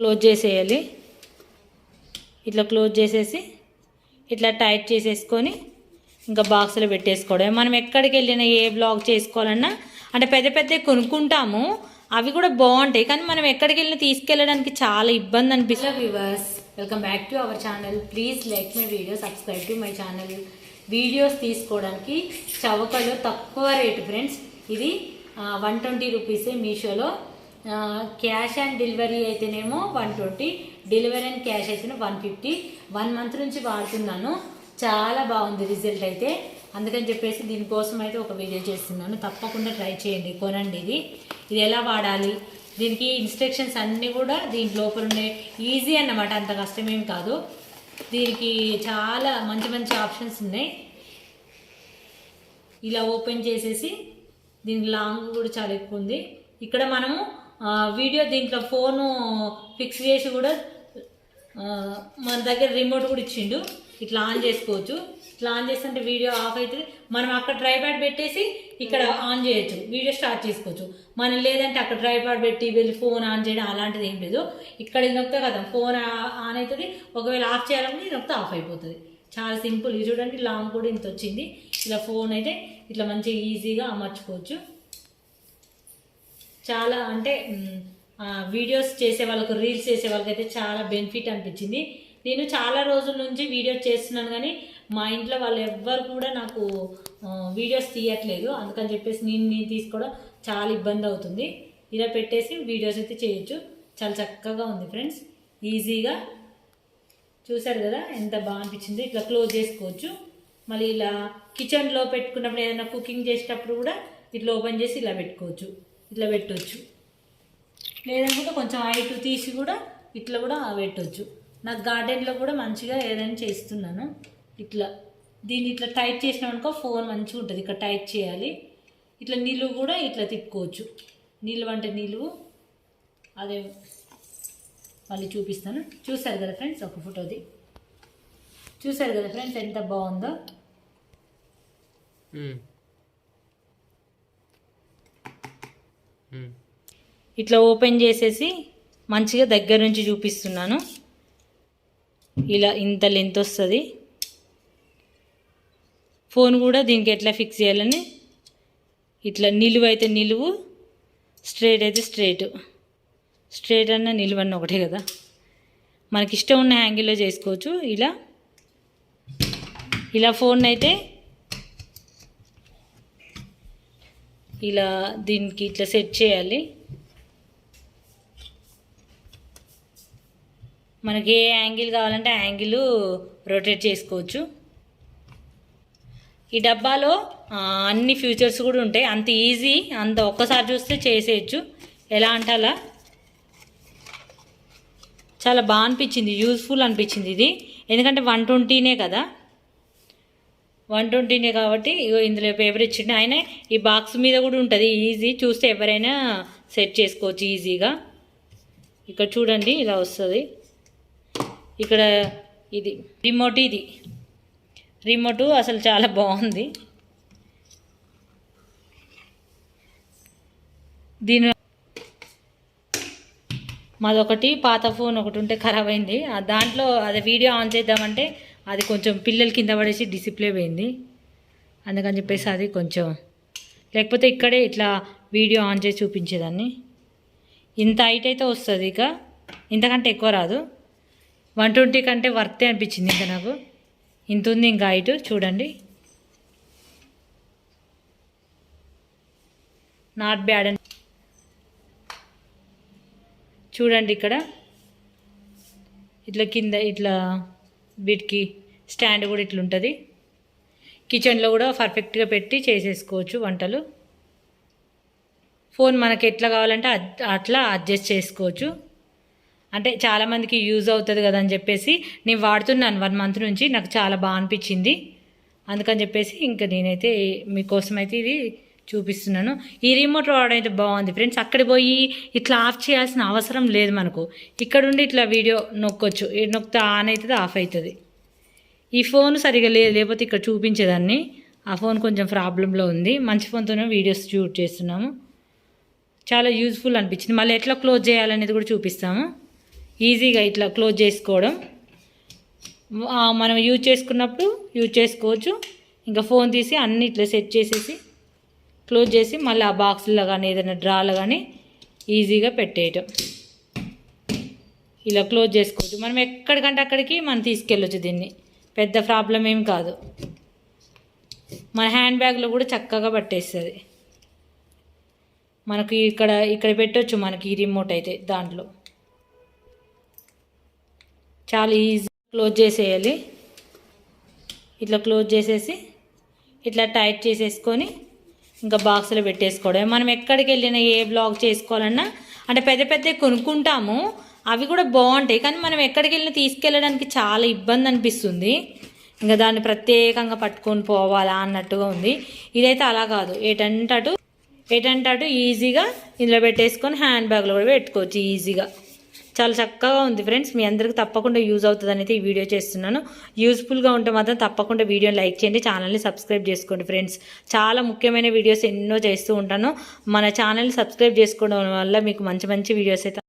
Close చేసేయాలి. ఇట్లా close చేసేసి ఇట్లా టైట్ చేసేసుకొని ఇంకా బాక్స్లో పెట్టేసుకోవడం మనం ఎక్కడికి వెళ్ళినా ఏ బ్లాగ్ చేసుకోవాలన్నా అంటే పెద్ద పెద్ద కొనుక్కుంటాము. అవి కూడా బాగుంటాయి. కానీ మనం ఎక్కడికి వెళ్ళినా తీసుకెళ్ళడానికి చాలా ఇబ్బంది అనిపిస్తుంది. Viewers welcome back to our channel please like my video subscribe to my channel videos తీసుకోవడానికి చవకలు తక్కువ రేటు ఫ్రెండ్స్ ఇది వన్ ట్వంటీ రూపీసే మీషోలో. క్యాష్ ఆన్ డెలివరీ అయితేనేమో one twenty delivery and cash అయితేనే వన్ ఫిఫ్టీ. వన్ మంత్ నుంచి వాడుతున్నాను. చాలా బాగుంది రిజల్ట్ అయితే. అందుకని చెప్పేసి దీనికోసం అయితే ఒక వీడియో చేస్తున్నాను. తప్పకుండా ట్రై చేయండి కొనండి ఇది. ఇది ఎలా వాడాలి? దీనికి ఇన్స్ట్రక్షన్స్ అన్నీ కూడా దీని లోపల ఉన్నాయి ఈజీ అన్నమాట అంత కష్టమేం కాదు. దీనికి చాలా మంచి మంచి ఆప్షన్స్ ఉన్నాయి. ఇలా ఓపెన్ చేసేసి దీనికి లాంగ్ కూడా చాలా ఎక్కువ ఉంది. ఇక్కడ మనము వీడియో దీంట్లో ఫోను ఫిక్స్ చేసి కూడా మన దగ్గర రిమోట్ కూడా ఇచ్చిండు. ఇట్లా ఆన్ చేసుకోవచ్చు. ఇట్లా ఆన్ చేస్తుంటే వీడియో ఆఫ్ అవుతుంది మనం అక్కడ డ్రై ప్యాడ్ పెట్టేసి ఇక్కడ ఆన్ చేయొచ్చు. వీడియో స్టార్ట్ చేసుకోవచ్చు. మనం లేదంటే అక్కడ డ్రై ప్యాడ్ పెట్టి వెళ్ళి ఫోన్ ఆన్ చేయడం అలాంటిది ఏం లేదు. ఇక్కడ ఇది నొక్కితే కదా ఫోన్ ఆన్ అవుతుంది ఒకవేళ ఆఫ్ చేయాలంటే ఇది నొక్కితే ఆఫ్ అయిపోతుంది. చాలా సింపుల్. ఇది చూడండి లాంగ్ కూడా ఇంత వచ్చింది. ఇలా ఫోన్ అయితే ఇట్లా మంచిగా ఈజీగా అమర్చుకోవచ్చు. చాలా అంటే వీడియోస్ చేసే వాళ్ళకు రీల్స్ చేసే వాళ్ళకైతే చాలా బెనిఫిట్ అనిపించింది. నేను చాలా రోజుల నుంచి వీడియోస్ చేస్తున్నాను కానీ మా ఇంట్లో వాళ్ళు ఎవ్వరు కూడా నాకు వీడియోస్ తీయట్లేదు. అందుకని చెప్పేసి నేను నేను తీసుకోవడం చాలా ఇబ్బంది అవుతుంది. ఇలా పెట్టేసి వీడియోస్ అయితే చేయొచ్చు. చాలా చక్కగా ఉంది ఫ్రెండ్స్ ఈజీగా చూసారు కదా ఎంత బాగా అనిపించింది. ఇట్లా క్లోజ్ చేసుకోవచ్చు. మళ్ళీ ఇలా కిచెన్లో పెట్టుకున్నప్పుడు ఏదైనా కుకింగ్ చేసేటప్పుడు కూడా ఇట్లా ఓపెన్ చేసి ఇలా పెట్టుకోవచ్చు. ఇట్లా పెట్టవచ్చు లేదనుకుంటే కొంచెం హైట్ తీసి కూడా ఇట్లా కూడా పెట్టవచ్చు నాకు గార్డెన్లో కూడా మంచిగా ఏదైనా చేస్తున్నాను. ఇట్లా దీన్ని ఇట్లా టైట్ చేసినామనుకో ఫోన్ మంచిగా ఉంటుంది. ఇక్కడ టైట్ చేయాలి. ఇట్లా నిలువు కూడా ఇట్లా తిప్పుకోవచ్చు. నిలువ అంటే నిలువు అదే మళ్ళీ చూపిస్తాను. చూసారు కదా ఫ్రెండ్స్ ఒక ఫోటోది? చూసారు కదా ఫ్రెండ్స్ ఎంత బాగుందో? Hmm. ఇట్లా ఓపెన్ చేసేసి మంచిగా దగ్గర నుంచి చూపిస్తున్నాను. ఇలా ఇంత లెంత్ వస్తుంది. ఫోన్ కూడా దీనికి ఎట్లా ఫిక్స్ చేయాలని ఇట్లా నిలువు అయితే నిలువు స్ట్రైట్ అయితే స్ట్రైట్ స్ట్రేట్ అన్న నిలువు అన్న ఒకటే కదా. మనకి ఇష్టం ఉన్న హ్యాంగిల్లో చేసుకోవచ్చు. ఇలా ఇలా ఫోన్ అయితే ఇలా దీనికి ఇట్లా సెట్ చేయాలి. మనకి ఏ యాంగిల్ కావాలంటే ఆ యాంగిల్ రొటేట్ చేసుకోవచ్చు. ఈ డబ్బాలో అన్ని ఫ్యూచర్స్ కూడా ఉంటాయి. అంత ఈజీ అంత ఒక్కసారి చూస్తే చేసేయచ్చు. ఎలా అంటే అలా. చాలా బాగా అనిపించింది యూజ్ఫుల్ అనిపించింది ఇది. ఎందుకంటే వన్ ట్వంటీనే కదా. వన్ ట్వంటీనే కాబట్టి ఇగో ఇందులో పేపర్ ఇచ్చిండు. ఆయన ఈ బాక్స్ మీద కూడా ఉంటుంది ఈజీ. చూస్తే ఎవరైనా సెట్ చేసుకోవచ్చు ఈజీగా. ఇక్కడ చూడండి ఇలా వస్తుంది. ఇక్కడ ఇది రిమోట్ ఇది. రిమోట్ అసలు చాలా బాగుంది. దీని మాదొకటి పాత ఫోన్ ఒకటి ఉంటే ఖరాబ్ అయింది. దాంట్లో అది వీడియో ఆన్ చేద్దామంటే అది కొంచెం పిల్లల కింద పడేసి డిసిప్లే పోయింది. అందుకని చెప్పేసి అది కొంచెం లేకపోతే ఇక్కడే ఇట్లా వీడియో ఆన్ చేసి చూపించేదాన్ని. ఇంత హైట్ అయితే వస్తుంది ఇక. ఇంతకంటే ఎక్కువ రాదు. వన్ ట్వంటీ కంటే వర్తే అనిపించింది ఇంకా నాకు. ఇంత ఉంది ఇంకా హైట్ చూడండి. నాట్ బ్యాడ్ అని చూడండి ఇక్కడ. ఇట్లా కింద ఇట్లా వీటికి స్టాండ్ కూడా ఇట్లుంటుంది. కిచెన్లో కూడా పర్ఫెక్ట్గా పెట్టి చేసేసుకోవచ్చు వంటలు. ఫోన్ మనకి ఎట్లా కావాలంటే అట్లా అడ్జస్ట్ చేసుకోవచ్చు. అంటే చాలామందికి యూజ్ అవుతుంది కదా అని చెప్పేసి నేను వాడుతున్నాను వన్ మంత్ నుంచి నాకు చాలా బాగా అనిపించింది. అందుకని చెప్పేసి ఇంకా నేనైతే మీకోసం అయితే ఇది చూపిస్తున్నాను. ఈ రిమోట్ వాడడం అయితే బాగుంది. ఫ్రెండ్స్ అక్కడ పోయి ఇట్లా ఆఫ్ చేయాల్సిన అవసరం లేదు మనకు. ఇక్కడ ఉండి ఇట్లా వీడియో నొక్కొచ్చు. నొక్కితే ఆన్ అవుతుంది ఆఫ్ అవుతుంది. ఈ ఫోన్ సరిగా లేదు. లేకపోతే ఇక్కడ చూపించేదాన్ని. ఆ ఫోన్ కొంచెం ప్రాబ్లంలో ఉంది. మంచి ఫోన్తోనే వీడియోస్ షూట్ చేస్తున్నాము. చాలా యూజ్ఫుల్ అనిపించింది. మళ్ళీ ఎట్లా క్లోజ్ చేయాలనేది కూడా చూపిస్తాము. ఈజీగా ఇట్లా క్లోజ్ చేసుకోవడం. మనం యూజ్ చేసుకున్నప్పుడు యూజ్ చేసుకోవచ్చు. ఇంకా ఫోన్ తీసి అన్ని ఇట్లా సెట్ చేసేసి క్లోజ్ చేసి మళ్ళీ ఆ బాక్స్లో కానీ ఏదైనా డ్రాలో కానీ ఈజీగా పెట్టేయటం. ఇలా క్లోజ్ చేసుకోవచ్చు. మనం ఎక్కడికంటే అక్కడికి మనం తీసుకెళ్ళొచ్చు దీన్ని. పెద్ద ప్రాబ్లం ఏం కాదు. మన హ్యాండ్ బ్యాగ్లో కూడా చక్కగా పట్టేస్తుంది. మనకి ఇక్కడ ఇక్కడ పెట్టొచ్చు మనకి ఈ రిమోట్ అయితే దాంట్లో. చాలా ఈజీ క్లోజ్ చేసేయాలి. ఇట్లా క్లోజ్ చేసేసి ఇట్లా టైట్ చేసేసుకొని ఇంకా బాక్స్లో పెట్టేసుకోవడమే. మనం ఎక్కడికి వెళ్ళినా ఏ బ్లాగ్ చేసుకోవాలన్నా అంటే పెద్ద పెద్ద కొనుక్కుంటాము. అవి కూడా బాగుంటాయి. కానీ మనం ఎక్కడికి వెళ్ళినా తీసుకెళ్ళడానికి చాలా ఇబ్బంది అనిపిస్తుంది. ఇంకా దాన్ని ప్రత్యేకంగా పట్టుకొని పోవాలా అన్నట్టుగా ఉంది. ఇదైతే అలా కాదు. ఏటంటే అటు ఏటంటే అటు ఈజీగా ఇందులో పెట్టేసుకొని హ్యాండ్ బ్యాగ్లో కూడా పెట్టుకోవచ్చు ఈజీగా చాలా చక్కగా ఉంది ఫ్రెండ్స్. మీ అందరికి తప్పకుండా యూజ్ అవుతుందని అయితే ఈ వీడియో చేస్తున్నాను. యూస్ఫుల్గా ఉంటే మాత్రం తప్పకుండా వీడియోని లైక్ చేయండి. ఛానల్ని సబ్స్క్రైబ్ చేసుకోండి ఫ్రెండ్స్. చాలా ముఖ్యమైన వీడియోస్ ఎన్నో చేస్తూ ఉంటాను. మన ఛానల్ని సబ్స్క్రైబ్ చేసుకోవడం వల్ల మీకు మంచి మంచి వీడియోస్ అయితే